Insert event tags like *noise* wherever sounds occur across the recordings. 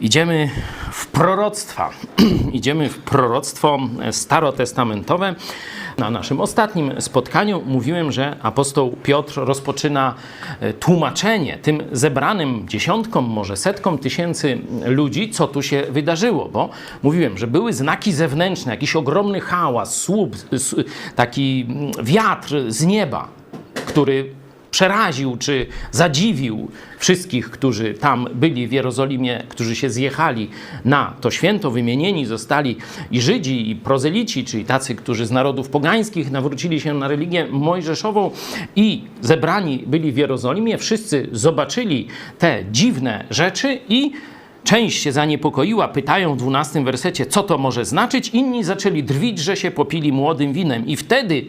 Idziemy w proroctwa. *clears throat* Idziemy w proroctwo starotestamentowe. Na naszym ostatnim spotkaniu mówiłem, że apostoł Piotr rozpoczyna e, tłumaczenie tym zebranym dziesiątkom, może setkom tysięcy ludzi, co tu się wydarzyło, bo mówiłem, że były znaki zewnętrzne, jakiś ogromny hałas, słup, taki wiatr z nieba, który przeraził czy zadziwił wszystkich, którzy tam byli w Jerozolimie, którzy się zjechali na to święto, wymienieni zostali i Żydzi, i prozelici, czyli tacy, którzy z narodów pogańskich nawrócili się na religię mojżeszową i zebrani byli w Jerozolimie. Wszyscy zobaczyli te dziwne rzeczy i Część się zaniepokoiła, pytają w 12 wersecie, co to może znaczyć. Inni zaczęli drwić, że się popili młodym winem. I wtedy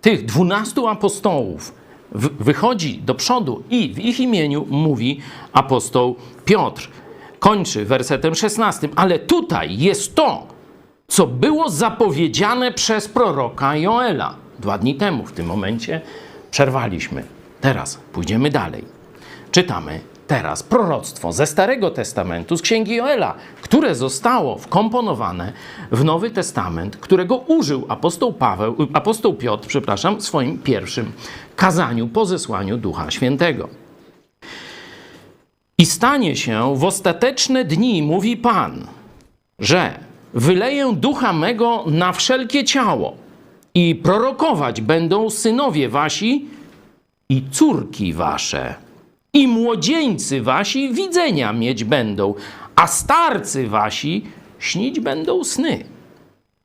tych dwunastu apostołów wychodzi do przodu i w ich imieniu mówi apostoł Piotr. Kończy wersetem 16, ale tutaj jest to, co było zapowiedziane przez proroka Joela. Dwa dni temu, w tym momencie, przerwaliśmy. Teraz pójdziemy dalej. Czytamy teraz proroctwo ze Starego Testamentu, z Księgi Joela, które zostało wkomponowane w Nowy Testament, którego użył apostoł Paweł, apostoł Piotr, przepraszam, w swoim pierwszym kazaniu po zesłaniu Ducha Świętego. I stanie się w ostateczne dni, mówi Pan, że wyleję ducha mego na wszelkie ciało i prorokować będą synowie wasi i córki wasze. I młodzieńcy wasi widzenia mieć będą, a starcy wasi śnić będą sny.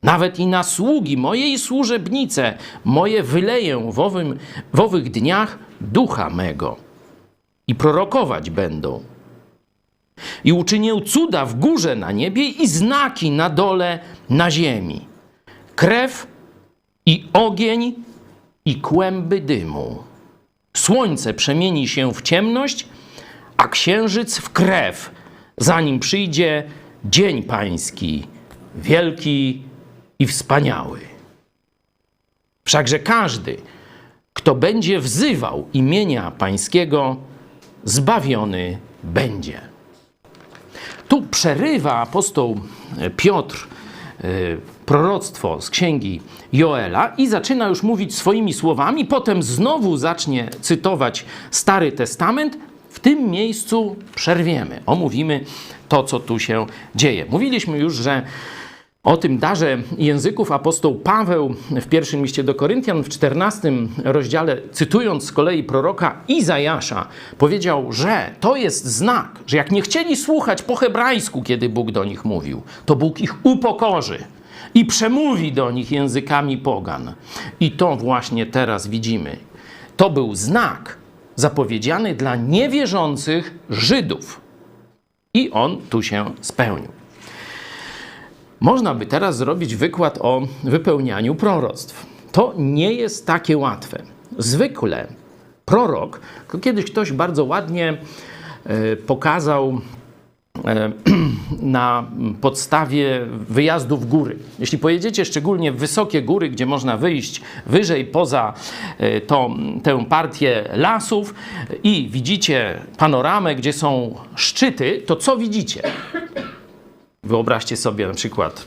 Nawet i na sługi mojej służebnice moje wyleję w, owym, w owych dniach ducha mego i prorokować będą. I uczynię cuda w górze na niebie i znaki na dole na ziemi. Krew i ogień i kłęby dymu. Słońce przemieni się w ciemność, a księżyc w krew, zanim przyjdzie dzień pański, wielki i wspaniały. Wszakże każdy, kto będzie wzywał imienia pańskiego, zbawiony będzie. Tu przerywa apostoł Piotr e, proroctwo z księgi Joela i zaczyna już mówić swoimi słowami, potem znowu zacznie cytować Stary Testament. W tym miejscu przerwiemy, omówimy to, co tu się dzieje. Mówiliśmy już, że o tym darze języków apostoł Paweł w pierwszym liście do Koryntian w 14 rozdziale, cytując z kolei proroka Izajasza, powiedział, że to jest znak, że jak nie chcieli słuchać po hebrajsku, kiedy Bóg do nich mówił, to Bóg ich upokorzy i przemówi do nich językami pogan. I to właśnie teraz widzimy. To był znak zapowiedziany dla niewierzących Żydów. I on tu się spełnił. Można by teraz zrobić wykład o wypełnianiu proroctw. To nie jest takie łatwe. Zwykle prorok, kiedyś ktoś bardzo ładnie e, pokazał *clears throat* na podstawie wyjazdu w góry. Jeśli pojedziecie szczególnie w wysokie góry, gdzie można wyjść wyżej poza e, tą, tę partię lasów i widzicie panoramę, gdzie są szczyty, to co widzicie? Wyobraźcie sobie na przykład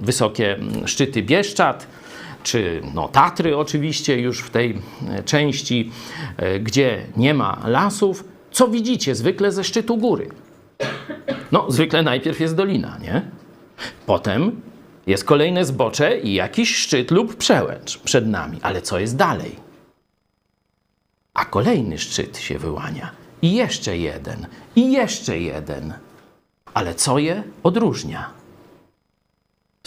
wysokie szczyty Bieszczad, czy no, Tatry oczywiście już w tej e, części, e, gdzie nie ma lasów. Co widzicie zwykle ze szczytu góry? No, zwykle najpierw jest dolina, nie? Potem jest kolejne zbocze i jakiś szczyt lub przełęcz przed nami. Ale co jest dalej? A kolejny szczyt się wyłania. I jeszcze jeden, i jeszcze jeden. Ale co je odróżnia?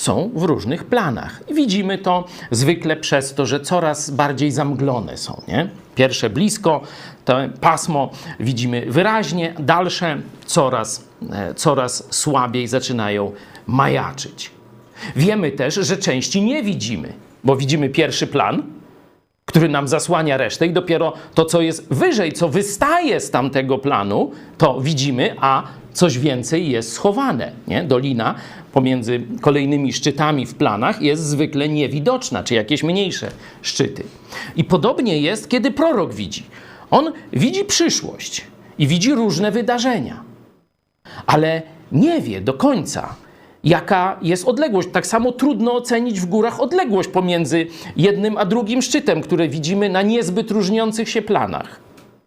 Są w różnych planach. I widzimy to zwykle przez to, że coraz bardziej zamglone są. Nie? Pierwsze blisko, to pasmo widzimy wyraźnie, dalsze coraz, e, coraz słabiej zaczynają majaczyć. Wiemy też, że części nie widzimy, bo widzimy pierwszy plan, który nam zasłania resztę i dopiero to, co jest wyżej, co wystaje z tamtego planu, to widzimy, a coś więcej jest schowane. Nie? Dolina pomiędzy kolejnymi szczytami w planach jest zwykle niewidoczna, czy jakieś mniejsze szczyty. I podobnie jest, kiedy prorok widzi. On widzi przyszłość i widzi różne wydarzenia, ale nie wie do końca, jaka jest odległość. Tak samo trudno ocenić w górach odległość pomiędzy jednym a drugim szczytem, które widzimy na niezbyt różniących się planach.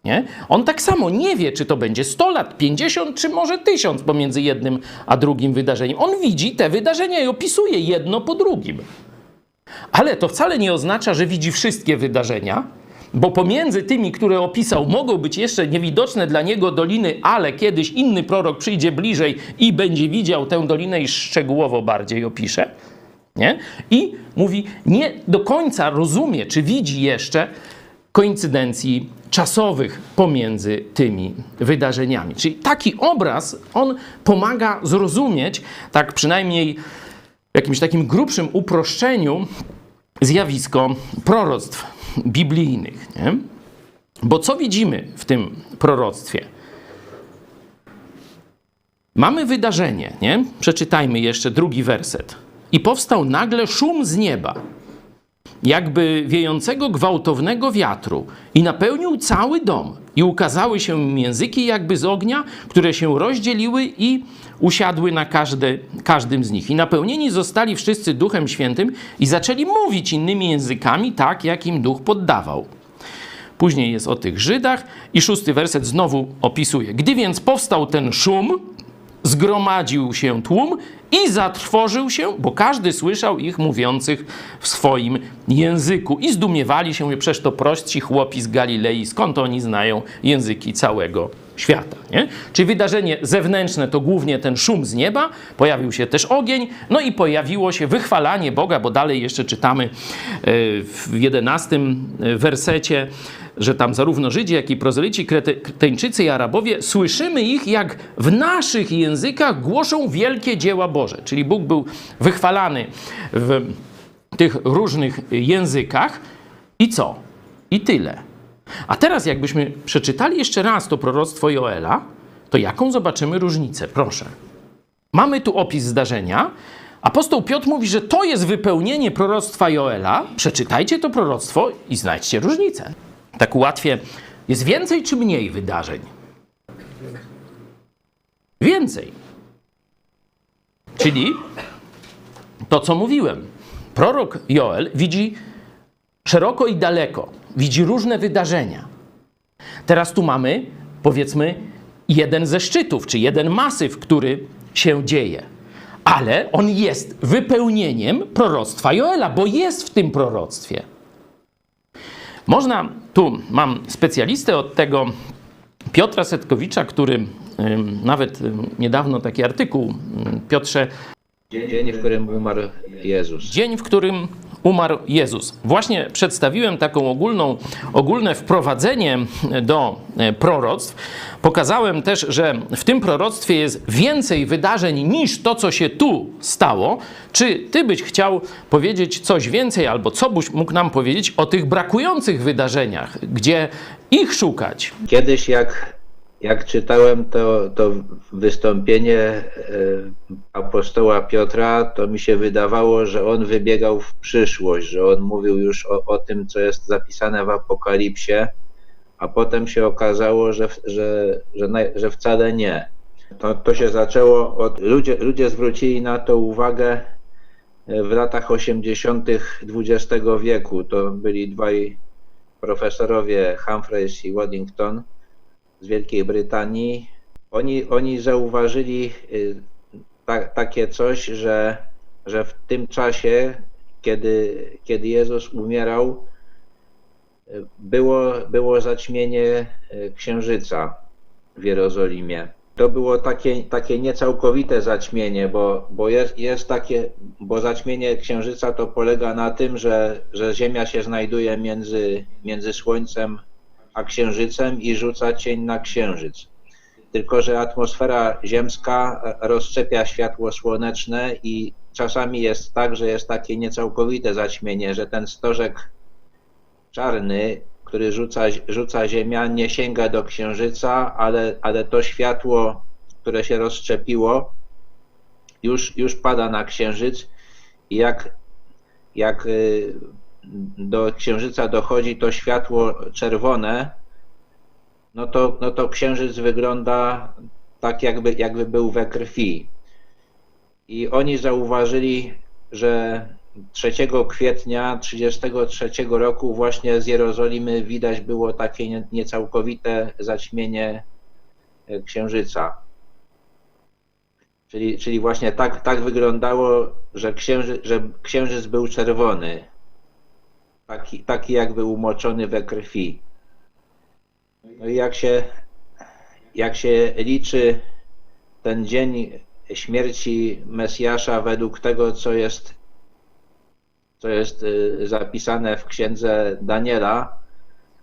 Nie? On tak samo nie wie, czy to będzie 100 lat, 50 czy może 1000 pomiędzy jednym a drugim wydarzeniem. On widzi te wydarzenia i opisuje jedno po drugim. Ale to wcale nie oznacza, że widzi wszystkie wydarzenia, bo pomiędzy tymi, które opisał, mogą być jeszcze niewidoczne dla niego doliny, ale kiedyś inny prorok przyjdzie bliżej i będzie widział tę dolinę i szczegółowo bardziej opisze. Nie? I mówi, nie do końca rozumie, czy widzi jeszcze koincydencji czasowych pomiędzy tymi wydarzeniami. Czyli taki obraz, on pomaga zrozumieć, tak przynajmniej w jakimś takim grubszym uproszczeniu, zjawisko proroctw biblijnych. Nie? Bo co widzimy w tym proroctwie? Mamy wydarzenie, nie? Przeczytajmy jeszcze drugi werset. I powstał nagle szum z nieba, jakby wiejącego gwałtownego wiatru, i napełnił cały dom. I ukazały się języki jakby z ognia, które się rozdzieliły i usiadły na każde, każdym z nich. I napełnieni zostali wszyscy Duchem Świętym i zaczęli mówić innymi językami, tak jak im Duch poddawał. Później jest o tych Żydach i szósty werset znowu opisuje. Gdy więc powstał ten szum, zgromadził się tłum i zatrwożył się, bo każdy słyszał ich mówiących w swoim języku. I zdumiewali się, że przecież to prostsi chłopi z Galilei, skąd oni znają języki całego świata. Nie? Czyli wydarzenie zewnętrzne to głównie ten szum z nieba, pojawił się też ogień, no i pojawiło się wychwalanie Boga, bo dalej jeszcze czytamy e, w jedenastym e, wersecie, że tam zarówno Żydzi, jak i prozelici, Kreteńczycy i Arabowie, słyszymy ich, jak w naszych językach głoszą wielkie dzieła Boże. Czyli Bóg był wychwalany w tych różnych językach. I co? I tyle. A teraz, jakbyśmy przeczytali jeszcze raz to proroctwo Joela, to jaką zobaczymy różnicę? Proszę. Mamy tu opis zdarzenia. Apostoł Piotr mówi, że to jest wypełnienie proroctwa Joela. Przeczytajcie to proroctwo i znajdźcie różnicę. Tak łatwiej. Jest więcej czy mniej wydarzeń? Więcej. Czyli to, co mówiłem. Prorok Joel widzi szeroko i daleko widzi różne wydarzenia. Teraz tu mamy, powiedzmy, jeden ze szczytów, czy jeden masyw, który się dzieje. Ale on jest wypełnieniem proroctwa Joela, bo jest w tym proroctwie. Można, tu mam specjalistę od tego Piotra Setkowicza, który nawet niedawno taki artykuł, Piotrze. Dzień, w którym umarł Jezus. Dzień, w którym umarł Jezus. Właśnie przedstawiłem taką ogólną, ogólne wprowadzenie do e, proroctw. Pokazałem też, że w tym proroctwie jest więcej wydarzeń niż to, co się tu stało. Czy ty byś chciał powiedzieć coś więcej, albo co byś mógł nam powiedzieć o tych brakujących wydarzeniach, gdzie ich szukać? Kiedyś, jak jak czytałem to, to wystąpienie e, apostoła Piotra, to mi się wydawało, że on wybiegał w przyszłość, że on mówił już o, o tym, co jest zapisane w Apokalipsie, a potem się okazało, że, że, że, że wcale nie. To, to się zaczęło od. Ludzie, ludzie zwrócili na to uwagę e, w latach 80. XX wieku. To byli dwaj profesorowie, Humphreys i Waddington z Wielkiej Brytanii, oni, oni zauważyli y, ta, takie coś, że, że w tym czasie, kiedy, kiedy Jezus umierał, y, było, było zaćmienie y, księżyca w Jerozolimie. To było takie, takie niecałkowite zaćmienie, bo, bo jest, jest takie, bo zaćmienie księżyca to polega na tym, że, że Ziemia się znajduje między, między Słońcem a księżycem i rzuca cień na księżyc. Tylko, że atmosfera ziemska rozszczepia światło słoneczne i czasami jest tak, że jest takie niecałkowite zaćmienie, że ten stożek czarny, który rzuca, rzuca Ziemia, nie sięga do księżyca, ale, ale to światło, które się rozszczepiło, już, już pada na księżyc i jak, jak y, do księżyca dochodzi to światło czerwone, no to, no to księżyc wygląda tak jakby, jakby był we krwi. I oni zauważyli, że 3 kwietnia 1933 roku właśnie z Jerozolimy widać było takie nie- niecałkowite zaćmienie e, księżyca. Czyli, czyli właśnie tak, tak wyglądało, że, księży, że księżyc był czerwony. Taki, taki jakby umoczony we krwi. No i jak się, jak się liczy ten dzień śmierci Mesjasza według tego, co jest, co jest y, zapisane w księdze Daniela,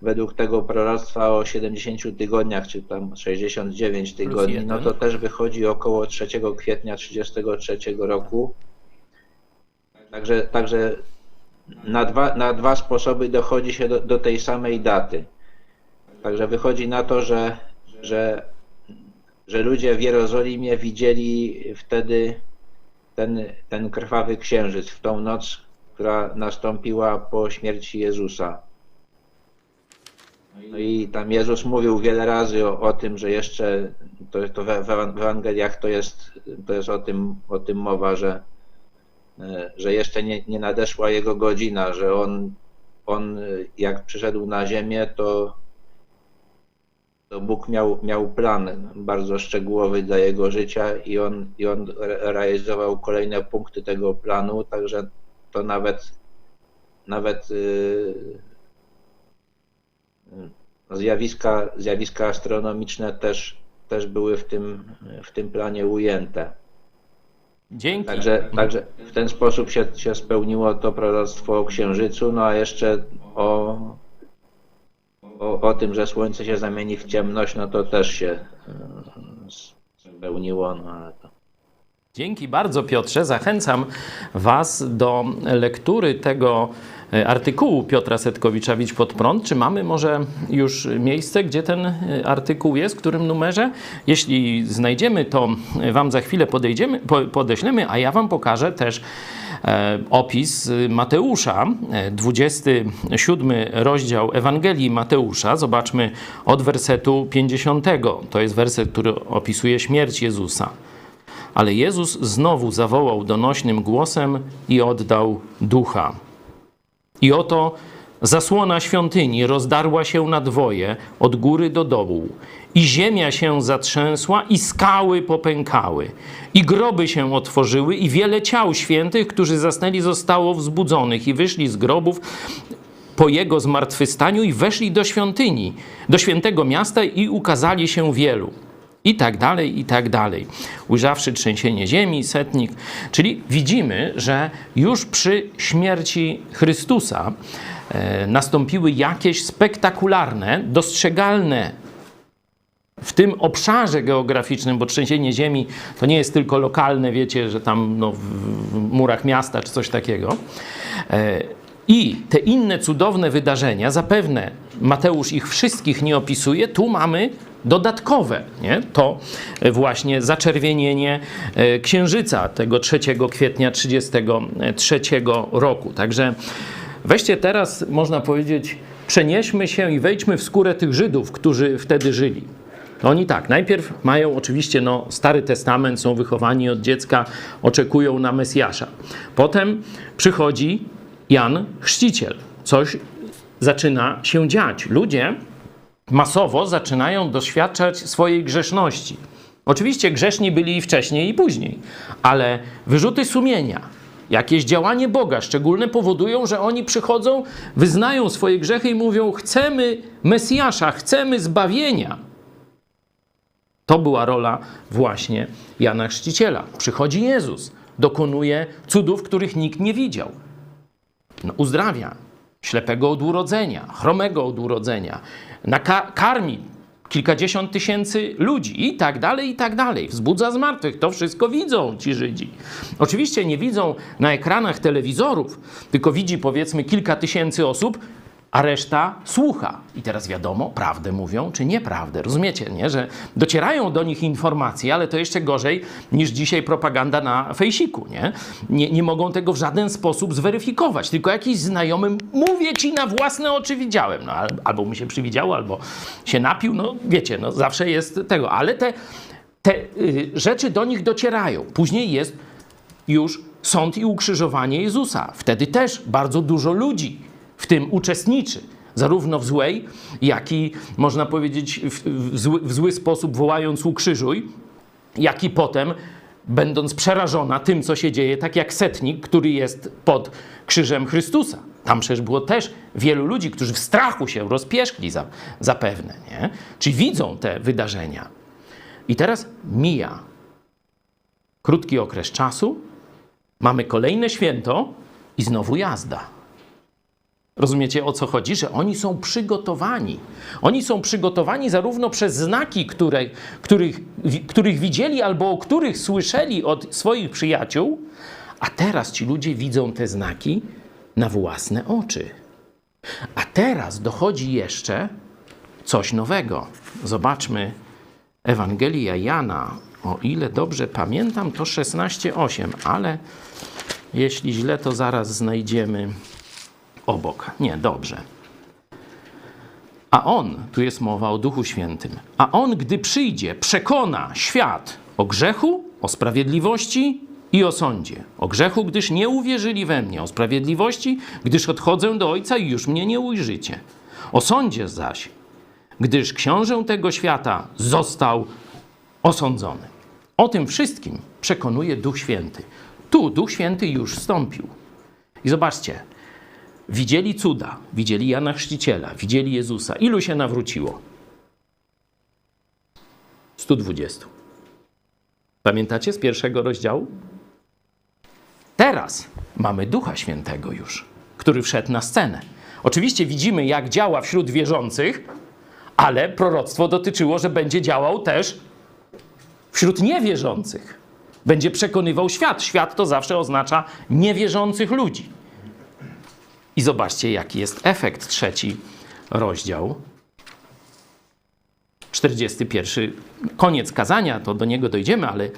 według tego proroctwa o 70 tygodniach, czy tam 69 tygodni, no to też wychodzi około 3 kwietnia 33 roku. Także, także na, dwa, na dwa sposoby dochodzi się do, do tej samej daty. Także wychodzi na to, że, że, że ludzie w Jerozolimie widzieli wtedy ten, ten krwawy księżyc w tą noc, która nastąpiła po śmierci Jezusa. No i tam Jezus mówił wiele razy o, o tym, że jeszcze to, to w, Ewangeliach to jest, to jest o, tym, o tym mowa, że, że jeszcze nie, nie nadeszła jego godzina, że on, on e, jak przyszedł na ziemię, to, to Bóg miał, miał plan bardzo szczegółowy dla jego życia i on, i on re- realizował kolejne punkty tego planu, także to nawet nawet yy, zjawiska, zjawiska astronomiczne też, też były w tym, w tym planie ujęte. Dzięki. Także, także w ten sposób się, się spełniło to proroctwo o księżycu, no a jeszcze o, o, o tym, że słońce się zamieni w ciemność, no to też się yy, spełniło, no ale to Dzięki bardzo, Piotrze. Zachęcam Was do lektury tego e, artykułu Piotra Setkowicza Widź pod prąd. Czy mamy może już miejsce, gdzie ten e, artykuł jest, w którym numerze? Jeśli znajdziemy, to Wam za chwilę podejdziemy, po- podeślemy, a ja Wam pokażę też e, opis Mateusza, e, 27 rozdział Ewangelii Mateusza. Zobaczmy od wersetu 50. To jest werset, który opisuje śmierć Jezusa. Ale Jezus znowu zawołał donośnym głosem i oddał ducha. I oto zasłona świątyni rozdarła się na dwoje od góry do dołu. I ziemia się zatrzęsła, i skały popękały, i groby się otworzyły, i wiele ciał świętych, którzy zasnęli, zostało wzbudzonych i wyszli z grobów po jego zmartwychwstaniu i weszli do świątyni, do świętego miasta i ukazali się wielu. I tak dalej, i tak dalej. Ujrzawszy trzęsienie ziemi, setnik. Czyli widzimy, że już przy śmierci Chrystusa e, nastąpiły jakieś spektakularne, dostrzegalne w tym obszarze geograficznym, bo trzęsienie ziemi to nie jest tylko lokalne, wiecie, że tam no, w, murach miasta czy coś takiego. E, I te inne cudowne wydarzenia, zapewne Mateusz ich wszystkich nie opisuje, tu mamy dodatkowe, nie? to właśnie zaczerwienienie e, księżyca tego 3 kwietnia 1933 roku. Także weźcie teraz, można powiedzieć, przenieśmy się i wejdźmy w skórę tych Żydów, którzy wtedy żyli. Oni tak, najpierw mają oczywiście no, Stary Testament, są wychowani od dziecka, oczekują na Mesjasza. Potem przychodzi Jan Chrzciciel. Coś zaczyna się dziać. Ludzie masowo zaczynają doświadczać swojej grzeszności. Oczywiście grzeszni byli i wcześniej, i później, ale wyrzuty sumienia, jakieś działanie Boga szczególne powodują, że oni przychodzą, wyznają swoje grzechy i mówią: Chcemy Mesjasza, chcemy zbawienia. To była rola właśnie Jana Chrzciciela. Przychodzi Jezus, dokonuje cudów, których nikt nie widział. No, uzdrawia ślepego od urodzenia, chromego od urodzenia, naka- karmi kilkadziesiąt tysięcy ludzi i tak dalej, i tak dalej. Wzbudza zmartwych. To wszystko widzą ci Żydzi. Oczywiście nie widzą na ekranach telewizorów, tylko widzi powiedzmy kilka tysięcy osób, a reszta słucha. I teraz wiadomo, prawdę mówią czy nieprawdę. Rozumiecie, nie? Że docierają do nich informacje, ale to jeszcze gorzej niż dzisiaj propaganda na fejsiku, nie? nie? Nie mogą tego w żaden sposób zweryfikować, tylko jakiś znajomy, mówię ci na własne oczy widziałem. No, al- albo mu się przywidziało, albo się napił, no wiecie, no zawsze jest tego. Ale te te y, rzeczy do nich docierają. Później jest już sąd i ukrzyżowanie Jezusa. Wtedy też bardzo dużo ludzi w tym uczestniczy. Zarówno w złej, jak i można powiedzieć w, w, zły, w zły sposób wołając ukrzyżuj, jak i potem będąc przerażona tym, co się dzieje, tak jak setnik, który jest pod krzyżem Chrystusa. Tam przecież było też wielu ludzi, którzy w strachu się rozpierzchli za, zapewne, nie? Czy widzą te wydarzenia. I teraz mija krótki okres czasu, mamy kolejne święto i znowu jazda. Rozumiecie o co chodzi? Że oni są przygotowani. Oni są przygotowani zarówno przez znaki, które, których, których widzieli albo o których słyszeli od swoich przyjaciół, a teraz ci ludzie widzą te znaki na własne oczy. A teraz dochodzi jeszcze coś nowego. Zobaczmy Ewangelia Jana. O ile dobrze pamiętam, to 16:8, ale jeśli źle, to zaraz znajdziemy obok. Nie, dobrze. A on, tu jest mowa o Duchu Świętym, a on, gdy przyjdzie, przekona świat o grzechu, o sprawiedliwości i o sądzie. O grzechu, gdyż nie uwierzyli we mnie, o sprawiedliwości, gdyż odchodzę do Ojca i już mnie nie ujrzycie. O sądzie zaś, gdyż książę tego świata został osądzony. O tym wszystkim przekonuje Duch Święty. Tu Duch Święty już wstąpił. I zobaczcie, widzieli cuda, widzieli Jana Chrzciciela, widzieli Jezusa. Ilu się nawróciło? 120. Pamiętacie z pierwszego rozdziału? Teraz mamy Ducha Świętego już, który wszedł na scenę. Oczywiście widzimy, jak działa wśród wierzących, ale proroctwo dotyczyło, że będzie działał też wśród niewierzących. Będzie przekonywał świat. Świat to zawsze oznacza niewierzących ludzi. I zobaczcie, jaki jest efekt. Trzeci rozdział. 41. Koniec kazania, to do niego dojdziemy, ale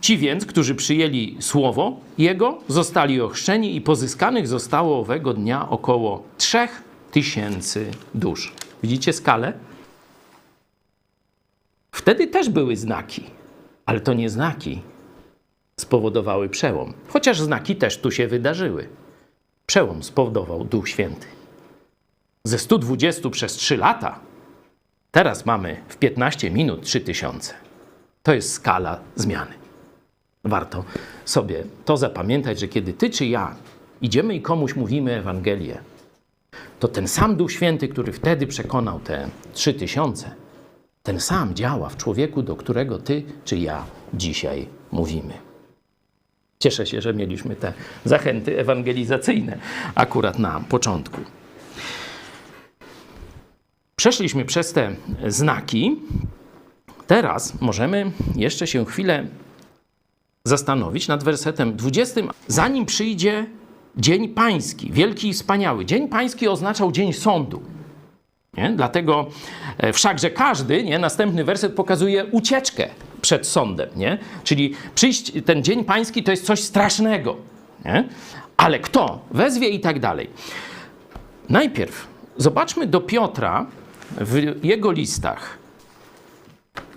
ci więc, którzy przyjęli słowo Jego, zostali ochrzczeni i pozyskanych zostało owego dnia około 3000 dusz. Widzicie skalę? Wtedy też były znaki, ale to nie znaki spowodowały przełom. Chociaż znaki też tu się wydarzyły. Przełom spowodował Duch Święty. Ze 120 przez 3 lata, teraz mamy w 15 minut 3000. To jest skala zmiany. Warto sobie to zapamiętać, że kiedy ty czy ja idziemy i komuś mówimy Ewangelię, to ten sam Duch Święty, który wtedy przekonał te 3000, ten sam działa w człowieku, do którego ty czy ja dzisiaj mówimy. Cieszę się, że mieliśmy te zachęty ewangelizacyjne akurat na początku. Przeszliśmy przez te znaki. Teraz możemy jeszcze się chwilę zastanowić nad wersetem 20. Zanim przyjdzie Dzień Pański, wielki i wspaniały. Dzień Pański oznaczał dzień sądu. Nie? Dlatego e, wszakże każdy, nie? następny werset pokazuje ucieczkę przed sądem. Nie? Czyli przyjść, ten dzień pański to jest coś strasznego. Nie? Ale kto wezwie i tak dalej. Najpierw zobaczmy do Piotra w jego listach.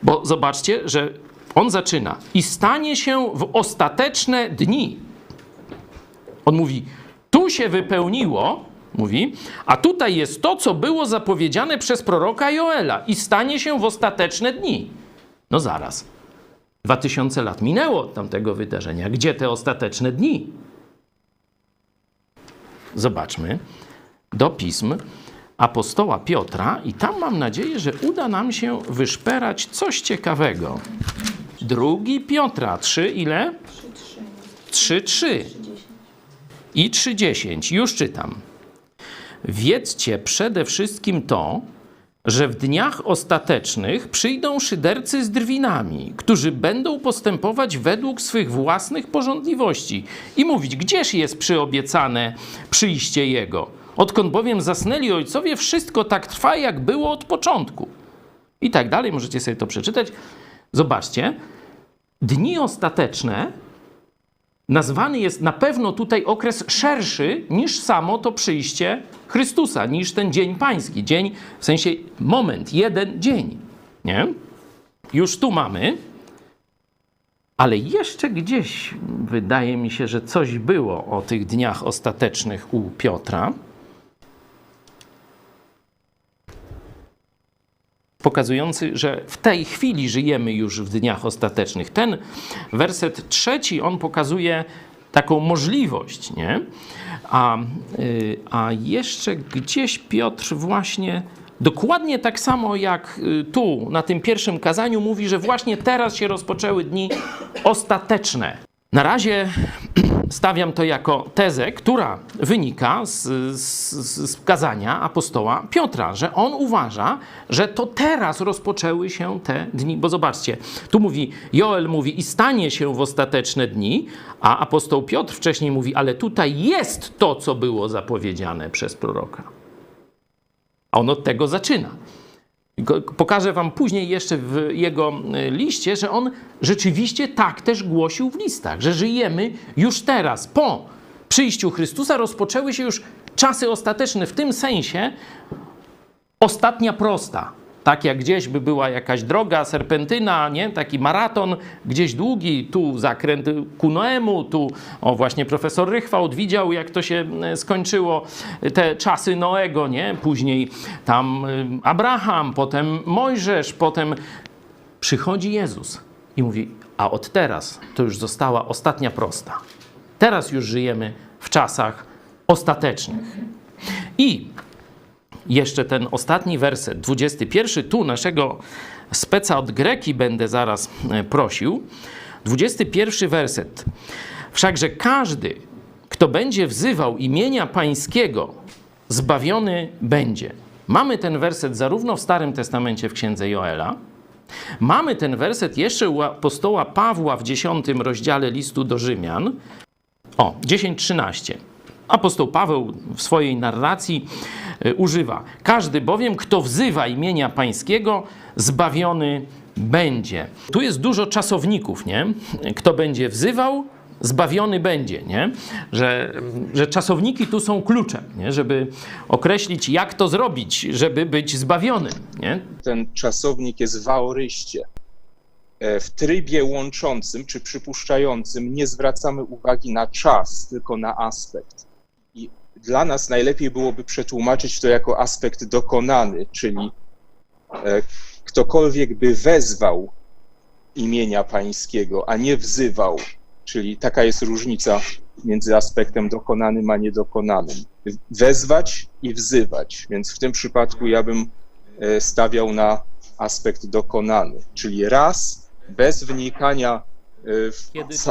Bo zobaczcie, że on zaczyna i stanie się w ostateczne dni. On mówi, tu się wypełniło, mówi, a tutaj jest to, co było zapowiedziane przez proroka Joela i stanie się w ostateczne dni. No zaraz. Dwa tysiące lat minęło od tamtego wydarzenia. Gdzie te ostateczne dni? Zobaczmy do pism apostoła Piotra i tam mam nadzieję, że uda nam się wyszperać coś ciekawego. Drugi Piotra, trzy ile? Trzy, trzy. I 3.10. Już czytam. Wiedzcie przede wszystkim to, że w dniach ostatecznych przyjdą szydercy z drwinami, którzy będą postępować według swych własnych porządliwości i mówić, gdzież jest przyobiecane przyjście Jego. Odkąd bowiem zasnęli ojcowie, wszystko tak trwa, jak było od początku. I tak dalej, możecie sobie to przeczytać. Zobaczcie, dni ostateczne nazwany jest na pewno tutaj okres szerszy niż samo to przyjście Chrystusa, niż ten dzień pański. Dzień w sensie moment, jeden dzień. Nie? Już tu mamy, ale jeszcze gdzieś wydaje mi się, że coś było o tych dniach ostatecznych u Piotra. Pokazujący, że w tej chwili żyjemy już w dniach ostatecznych. Ten werset trzeci, on pokazuje taką możliwość, nie? A, y, a jeszcze gdzieś Piotr właśnie dokładnie tak samo jak y, tu na tym pierwszym kazaniu mówi, że właśnie teraz się rozpoczęły dni ostateczne. Na razie *clears throat* stawiam to jako tezę, która wynika z, z, z kazania apostoła Piotra, że on uważa, że to teraz rozpoczęły się te dni. Bo zobaczcie, tu mówi, Joel mówi, i stanie się w ostateczne dni, a apostoł Piotr wcześniej mówi, ale tutaj jest to, co było zapowiedziane przez proroka. A on od tego zaczyna. Pokażę wam później jeszcze w jego y, liście, że on rzeczywiście tak też głosił w listach, że żyjemy już teraz, po przyjściu Chrystusa rozpoczęły się już czasy ostateczne, w tym sensie ostatnia prosta. Tak jak gdzieś by była jakaś droga, serpentyna, nie? taki maraton, gdzieś długi, tu zakręt ku Noemu, tu o właśnie profesor Rychwałd widział, jak to się e, skończyło, te czasy Noego, nie? Później tam y, Abraham, potem Mojżesz, potem przychodzi Jezus i mówi, a od teraz to już została ostatnia prosta. Teraz już żyjemy w czasach ostatecznych. I jeszcze ten ostatni werset, 21, tu naszego speca od Greki będę zaraz e, prosił. 21 werset. Wszakże każdy, kto będzie wzywał imienia Pańskiego, zbawiony będzie. Mamy ten werset zarówno w Starym Testamencie w księdze Joela, mamy ten werset jeszcze u apostoła Pawła w 10 rozdziale listu do Rzymian. O, 10:13. Apostoł Paweł w swojej narracji używa: Każdy bowiem, kto wzywa imienia Pańskiego, zbawiony będzie. Tu jest dużo czasowników, nie? Kto będzie wzywał, zbawiony będzie, nie? Że, że czasowniki tu są kluczem, nie? Żeby określić, jak to zrobić, żeby być zbawionym, nie? ten czasownik jest w aoryście. E, W trybie łączącym czy przypuszczającym nie zwracamy uwagi na czas, tylko na aspekt. I dla nas najlepiej byłoby przetłumaczyć to jako aspekt dokonany, czyli e, ktokolwiek by wezwał imienia pańskiego, a nie wzywał, czyli taka jest różnica między aspektem dokonanym a niedokonanym. Wezwać i wzywać, więc w tym przypadku ja bym e, stawiał na aspekt dokonany, czyli raz, bez wnikania e,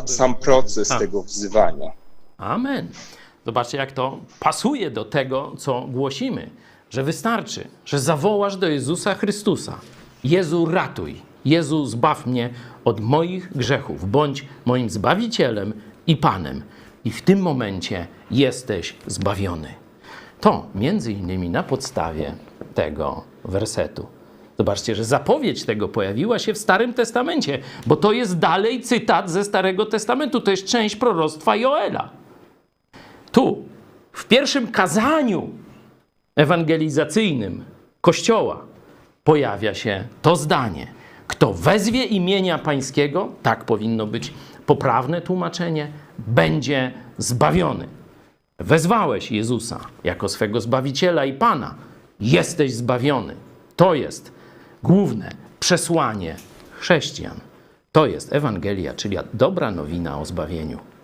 w sam proces A. tego wzywania. Amen. Zobaczcie, jak to pasuje do tego, co głosimy, że wystarczy, że zawołasz do Jezusa Chrystusa: Jezu, ratuj, Jezu, zbaw mnie od moich grzechów, bądź moim zbawicielem i Panem. I w tym momencie jesteś zbawiony. To między innymi na podstawie tego wersetu. Zobaczcie, że zapowiedź tego pojawiła się w Starym Testamencie, bo to jest dalej cytat ze Starego Testamentu, to jest część proroctwa Joela. Tu, w pierwszym kazaniu ewangelizacyjnym Kościoła, pojawia się to zdanie. Kto wezwie imienia Pańskiego, tak powinno być poprawne tłumaczenie, będzie zbawiony. Wezwałeś Jezusa jako swego Zbawiciela i Pana, jesteś zbawiony. To jest główne przesłanie chrześcijan. To jest Ewangelia, czyli dobra nowina o zbawieniu.